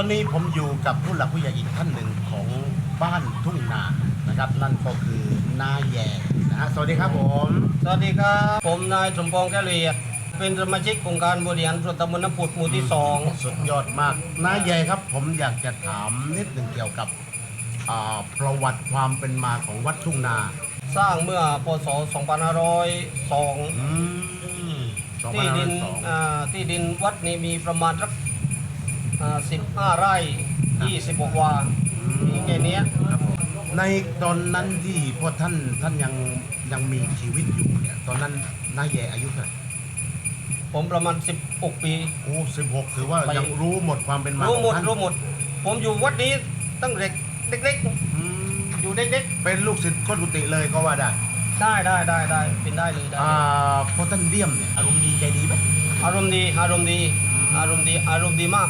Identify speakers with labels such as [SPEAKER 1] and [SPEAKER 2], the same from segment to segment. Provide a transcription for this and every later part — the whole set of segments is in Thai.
[SPEAKER 1] ครับตอนนี้ผมอยู่กับผู้หลักผู้ใหญ่อีกท่านหนึ่งของบ้านทุ่งนานะครับ นั่นก็คือนาแยนะฮะสวัสดีครับผม
[SPEAKER 2] สวัสดีครับ ผมนายสมปองแก้วเรียเป็นสมาชิกองค์การบริหารส่วนตำบลน้ำผุดหมู่ที่สอง
[SPEAKER 1] สุดยอดมากนาแยครับ ผมอยากจะถามนิดหนึ่งเกี่ยวกับอ่าประวัติความเป็นมาของวัดทุ่งนา
[SPEAKER 2] สร้างเมื่อพศ 2502
[SPEAKER 1] อืม
[SPEAKER 2] ที่ดิน
[SPEAKER 1] 2502
[SPEAKER 2] อ่าที่ดินวัดนี้มีประมาณสัก อ่า15ไร่26วามีแค่เนี้ย
[SPEAKER 1] ครับผมในตอนนั้นที่พ่อท่านท่านยังยังมีชีวิตอยู่เนี่ยตอนนั้นนาแยอายุเท่าไหร่
[SPEAKER 2] ผมประมาณ 16 ปี
[SPEAKER 1] โอ้สิบหกถือว่ายังรู้หมดความเป็นมา
[SPEAKER 2] รู้หมด
[SPEAKER 1] ของท่าน
[SPEAKER 2] รู้หมด ผมอยู่วัดนี้ตั้งเด็กเล็ก
[SPEAKER 1] อืม
[SPEAKER 2] ๆอยู่เด็ก
[SPEAKER 1] เป็นลูกศิษย์โคตรกุฏิเลยก็ว่าได้
[SPEAKER 2] ๆได้ได้ได้ได้เป็นได้เลยได้
[SPEAKER 1] อ่าพอท่านเดี่ยมเนี่ยอารมณ์ดีใจดีไหม
[SPEAKER 2] อารมณ์ดีอารมณ์ดี อารมณ์ดีอารมณ์ดีมาก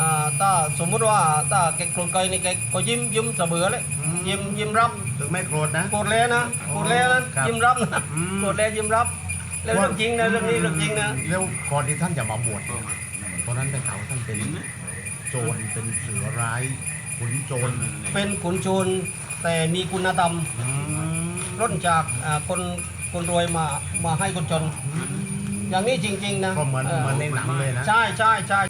[SPEAKER 1] ครับ
[SPEAKER 2] อ่าถ้าสมมุติว่าถ้าแกโกรธใครนี่แกก็ยิ้มยิ้มเสมอเลย
[SPEAKER 1] อืม
[SPEAKER 2] ยิ้มยิ้มรับ
[SPEAKER 1] ถึงไม่โกรธนะ
[SPEAKER 2] โกรธแล้วนะโกรธแล้วนะครับยิ้มรับนะ
[SPEAKER 1] อืม
[SPEAKER 2] โกรธแล้วยิ้มรับแล้วเรื่องจริงนะเรื่องนี้เรื่องจริงนะ
[SPEAKER 1] แล้วก่อนที่ท่านจะมาบวชเนี่ยตอนนั้นได้ข่าวว่าท่านเป็นโจรเป็นเสือร้ายขุนโจร
[SPEAKER 2] เป็นขุนโจรแต่มีคุณธรรม
[SPEAKER 1] อืม
[SPEAKER 2] ร่นจากอ่าคนคนรวยมามาให้คนจน อย่างนี้จริง ๆ นะ
[SPEAKER 1] ก็เหมือนเหมือนในหนังเลยนะ
[SPEAKER 2] ใช่ใช่ใช่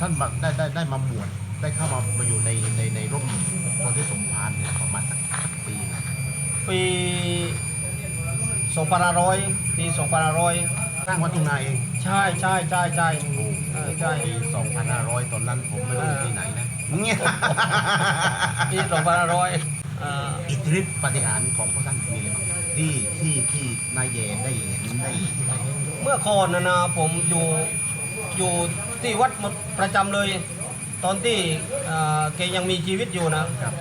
[SPEAKER 1] ท่านมาได้ได้ได้มาบวชได้เข้ามามาอยู่ในในในร่มตอนที่สมภารเนี่ยประมาณสักปีนะ
[SPEAKER 2] ปี2500ปี2500
[SPEAKER 1] สร้างวัดทุ่งนาเอง
[SPEAKER 2] ใช่ใช่ใช่ใช่เออใช่
[SPEAKER 1] ปี2500ตอนนั้นผมไม่รู้อยู่ที่ไหนนะเนี่ย
[SPEAKER 2] ปี2500อ่า
[SPEAKER 1] อิทธิฤทธิปาฏิหารย์ของพระท่านมีอะไรบ้างที่ที่ที่นายเยได้เห็นได้
[SPEAKER 2] เมื่อก่อนนะนะผมอยู่ อยู่ที่วัดหมดประจำเลย ตอนที่อ่าแกยังมีชีวิตอยู่นะครับ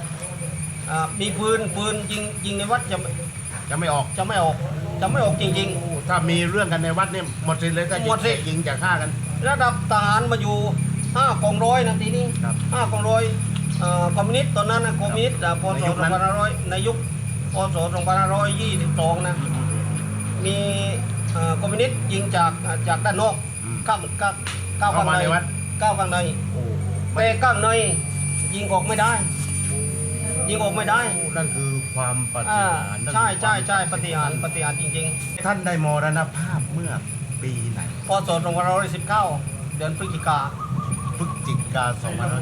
[SPEAKER 2] อ่ามีปืนปืนยิงยิงในวัดจะ
[SPEAKER 1] จะไม่ออก
[SPEAKER 2] จะไม่ออกจะไม่ออกจริง
[SPEAKER 1] ถ้ามีเรื่องกันในวัดเนี่ยหมดสิ้นเลยถ้า
[SPEAKER 2] หมดสิ้น
[SPEAKER 1] ยิงจะฆ่ากัน
[SPEAKER 2] ๆระดับทหารมาอยู่ห้ากองร้อยนะทีนี้
[SPEAKER 1] ครับ
[SPEAKER 2] ห้ากองร้อยอ่าคอมมิวนิสต์ตอนนั้นนะคอมมิวนิสต์อ่าพศ
[SPEAKER 1] ในยุคนั้น
[SPEAKER 2] 2500ในยุคพศ2522นะมีอ่าคอมมิวนิสต์ยิงจากอ่าจากด้านนอก
[SPEAKER 1] อืม
[SPEAKER 2] เข้าเข้าเข้า
[SPEAKER 1] เข้า
[SPEAKER 2] ข้าง
[SPEAKER 1] มา
[SPEAKER 2] ใน
[SPEAKER 1] ในวัด
[SPEAKER 2] เข้าข้างใน
[SPEAKER 1] โอ้ไม่
[SPEAKER 2] แต่ข้างในยิงออกไม่ได้ ยิงออกไม่ได้
[SPEAKER 1] นั่นคือความปฏิ
[SPEAKER 2] อ่า
[SPEAKER 1] หารย์นั่น
[SPEAKER 2] ใช่
[SPEAKER 1] คือ
[SPEAKER 2] ใช่ใช่
[SPEAKER 1] คว
[SPEAKER 2] ป
[SPEAKER 1] ม
[SPEAKER 2] ฏิหารย์ปฏิหารย์จริง
[SPEAKER 1] ท่านได้มรณภาพเมื่อปีไหน
[SPEAKER 2] ๆพศ2519 เดือนพฤศจิกา
[SPEAKER 1] พฤศจิกา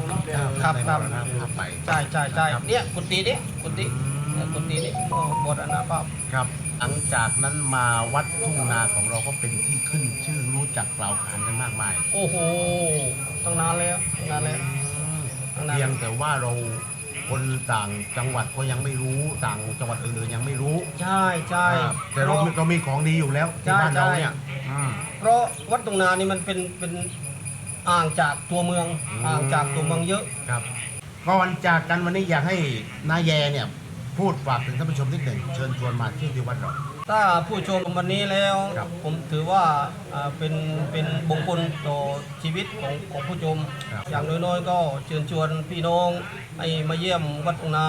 [SPEAKER 1] 2519
[SPEAKER 2] ครับ
[SPEAKER 1] ได้
[SPEAKER 2] ครับ
[SPEAKER 1] มรณภาพไป
[SPEAKER 2] ใช่ใช่ใช่เนี่ยกุฏินี้กุฏิเนี่ยกุฏินี้ก็บวชอนาภาพ
[SPEAKER 1] ครับ หลังจากนั้นมาวัดทุ่งนาของเราก็เป็นที่ขึ้นชื่อรู้จักกล่าวขานกันมากมาย
[SPEAKER 2] โอ้โหตั้งนานแล้วตั้งนานแล้ว ตั้งนาน
[SPEAKER 1] เพียงแต่ว่าเราคนต่างจังหวัดก็ยังไม่รู้ต่างจังหวัดอื่นๆยังไม่รู้
[SPEAKER 2] ใช่ใช่
[SPEAKER 1] อ่าแต่เรา
[SPEAKER 2] เพ
[SPEAKER 1] มี
[SPEAKER 2] ราะ
[SPEAKER 1] เรามีของดีอยู่แล้วที่
[SPEAKER 2] ใช่
[SPEAKER 1] บ้านเรา
[SPEAKER 2] ใช่
[SPEAKER 1] เนี่ยอืม
[SPEAKER 2] เพราะวัดตรงนานี่มันเป็นเป็นอ่างจากตัวเมือง
[SPEAKER 1] อืม
[SPEAKER 2] อ่างจากตัวเมืองเยอะ
[SPEAKER 1] ครับก่อนจากกันวันนี้อยากให้นายแยเนี่ย พูดฝากถึงท่านผู้ชมนิดหนึ่งเชิญชวนมาเที่ยวที่วัดเรา
[SPEAKER 2] ถ้าผู้ชมวันนี้แล้ว
[SPEAKER 1] ครับ
[SPEAKER 2] ผมถือว่าอ่าเป็นเป็นมงคลต่อชีวิตของของผู้ชม
[SPEAKER 1] ครับ
[SPEAKER 2] อย่างน้อยๆ ก็เชิญชวนพี่น้องให้มาเยี่ยมวัดตรงนา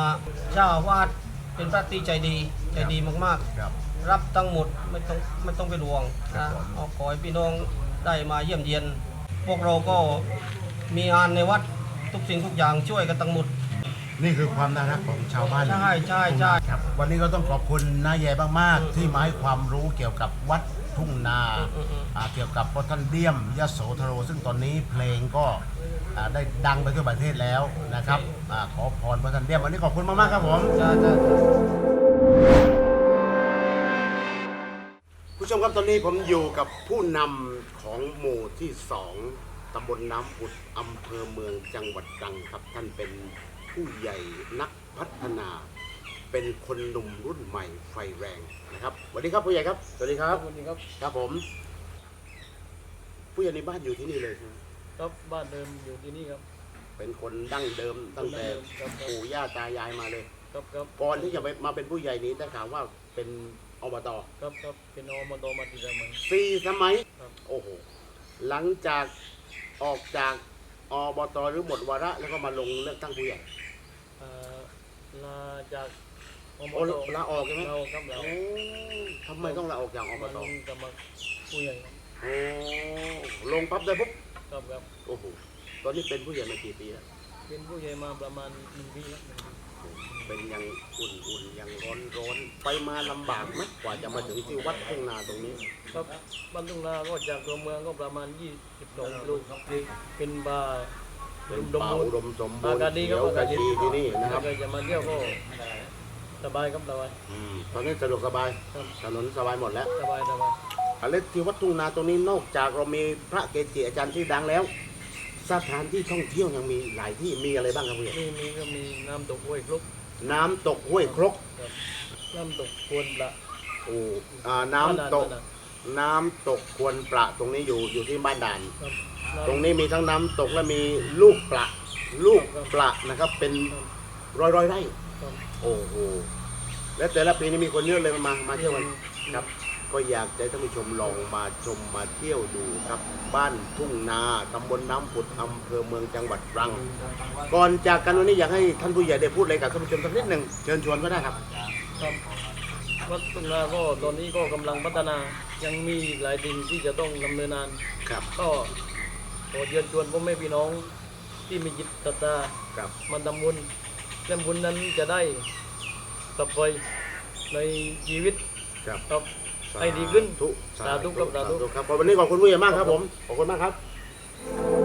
[SPEAKER 2] เจ้าอาวาดเป็นพระที่ใจดีใจดีมาก
[SPEAKER 1] ครับ
[SPEAKER 2] ๆ รับทั้งหมดไม่ต้องไม่ต้องเป็นห่วง
[SPEAKER 1] ครั
[SPEAKER 2] นะ
[SPEAKER 1] บผม
[SPEAKER 2] เอาขอให้พี่น้องได้มาเยี่ยมเยียน พวกเราก็มีงานในวัดทุกสิ่งทุกอย่างช่วยกันทั้งหมด
[SPEAKER 1] นี่คือความน่ารักของชาวบ้าน
[SPEAKER 2] ใช่ใช่ใช่
[SPEAKER 1] ครับวันนี้ก็ต้องขอบคุณนายแยมากๆ ที่มาให้ความรู้เกี่ยวกับวัดทุ่งนา
[SPEAKER 2] อืมอืม
[SPEAKER 1] อ่าเกี่ยวกับพระท่านเดี่ยมยโสธโร ซึ่งตอนนี้เพลงก็อ่าได้ดังไปทั่วประเทศแล้วนะครับอ่าขอพรพระท่านเดี่ยมวันนี้ขอบคุณมากๆครับผม
[SPEAKER 2] จ้าจ้าจ้า
[SPEAKER 1] ผู้ชมครับตอนนี้ผมอยู่กับผู้นำของหมู่ที่สองตำบลน้ำผุดอำเภอเมืองจังหวัดตรังครับท่านเป็น ผู้ใหญ่นักพัฒนา เป็นคนหนุ่มรุ่นใหม่ไฟแรงนะครับสวัสดีครับผู้ใหญ่ครับสวัสดีครับ
[SPEAKER 2] สวัสดีครับ
[SPEAKER 1] ครับผม ผู้ใหญ่ในบ้านอยู่ที่นี่เลยใช่ไหม
[SPEAKER 2] ครับบ้านเดิมอยู่ที่นี่ครับ
[SPEAKER 1] เป็นคนดั้งเดิมตั้งแต่
[SPEAKER 2] ครับ
[SPEAKER 1] ปู่ย่าตายายมาเลย
[SPEAKER 2] ครับครับ
[SPEAKER 1] ก่อนที่จะไปมาเป็นผู้ใหญ่นี้ได้ข่าวว่าเป็นอบต
[SPEAKER 2] ครับครับเป็นอมตมาติดามัย
[SPEAKER 1] สี่สมัย
[SPEAKER 2] ครับ
[SPEAKER 1] โอ้โห หลังจากออกจาก อบตหรือหมดวาระแล้วก็มาลงเลือกตั้งผู้ใหญ่
[SPEAKER 2] เอ่อลาจากอม
[SPEAKER 1] โอ้
[SPEAKER 2] ต
[SPEAKER 1] ลาออกใช่ไหม
[SPEAKER 2] เราครับเรา
[SPEAKER 1] โอ้ทำไมต้องลาออกจากอบ
[SPEAKER 2] มา
[SPEAKER 1] ต
[SPEAKER 2] ลงสมัครผู้ใหญ่ครับ
[SPEAKER 1] โอ้ลงปั๊บได้ปุ๊บ
[SPEAKER 2] ครับครับ
[SPEAKER 1] โอ้โหตอนนี้เป็นผู้ใหญ่มากี่ปีแล้ว
[SPEAKER 3] เป็นผู้ใหญ่มาประมาณหนึ่งปีแล้วหนึ่งปี
[SPEAKER 1] เป็นยังอุ่นๆยังร้อนร้อนๆไปมาลำบากไหมกว่าจะมาถึงที่วัดทุ่งนาตรงนี้
[SPEAKER 3] ครับบ้านทุ่งนาก็จากตัวเมืองก็ประมาณ22กิโลเป็นบาร์
[SPEAKER 1] เป็น
[SPEAKER 3] ดม
[SPEAKER 1] ป่า
[SPEAKER 3] บูร
[SPEAKER 1] อุ
[SPEAKER 3] ณ์
[SPEAKER 1] ดมสมบูร
[SPEAKER 3] อา
[SPEAKER 1] ณ์
[SPEAKER 3] กาศดีค
[SPEAKER 1] เขี
[SPEAKER 3] รับ
[SPEAKER 1] ยว
[SPEAKER 3] อาก
[SPEAKER 1] ระ
[SPEAKER 3] กาศดี
[SPEAKER 1] ชีที่นี่นะครับ
[SPEAKER 3] ใครจะมาเที่ยวก็สบายครับสบาย
[SPEAKER 1] อืมตอนนี้สะดวกสบาย
[SPEAKER 3] ครับ
[SPEAKER 1] ถนนสบายหมดแล้ว
[SPEAKER 3] สบายสบาย
[SPEAKER 1] อะไรที่วัดทุ่งนาตรงนี้นอกจากเรามีพระเกจิอาจารย์ที่ดังแล้ว สถานที่ท่องเที่ยวยังมีหลายที่มีอะไรบ้างครับพี่
[SPEAKER 3] นี่มีก็มีน้ำตกห้วยคลุก
[SPEAKER 1] น้ำตกห้วยครก
[SPEAKER 3] ครับน้ำตกควนปละ
[SPEAKER 1] โอ้อ่าน้ำตก
[SPEAKER 3] บ้า
[SPEAKER 1] น้ำตกควนประตรงนี้อยู่อยู่ที่บ้าน ด่าน
[SPEAKER 3] ครับ
[SPEAKER 1] ตรงนี้มีทั้งน้ำตกและมีลูกปลาลูกปลานะครับเป็นร้อยร้อยๆไร่
[SPEAKER 3] ครับ
[SPEAKER 1] โอ้โห และแต่ละปีนี้มีคนเยอะเลยมา มาเที่ยวกัน ครับ ก็อยากจะให้ท่านผู้ชมลองมาชมมาเที่ยวดูครับ บ้านทุ่งนาตำบลน้ำผุดอำเภอเมืองจังหวัดตรัง ก่อนจากกันวันนี้อยากให้ท่านผู้ใหญ่ได้พูดอะไรกับท่านผู้ชมสักนิดหนึ่งเชิญชวนก็ได้ครับ
[SPEAKER 3] ครับวัดทุ่งนาก็ตอนนี้ก็กำลังพัฒนายังมีอีกหลายสิ่งที่จะต้องดำเนินงาน
[SPEAKER 1] ครับ
[SPEAKER 3] ก็ขอเชิญชวนพ่อแม่พี่น้องที่มีจิตศรัทธา
[SPEAKER 1] ครับ
[SPEAKER 3] มันทำบุญและบุญนั้นจะได้กลับไปในชีวิต
[SPEAKER 1] ครับ
[SPEAKER 3] ครับ ให้ดีขึ้นสาธุครับสาธุ
[SPEAKER 1] ครับวันนี้ขอบคุณผู้ใหญ่มากครับผมขอบคุณมากครับ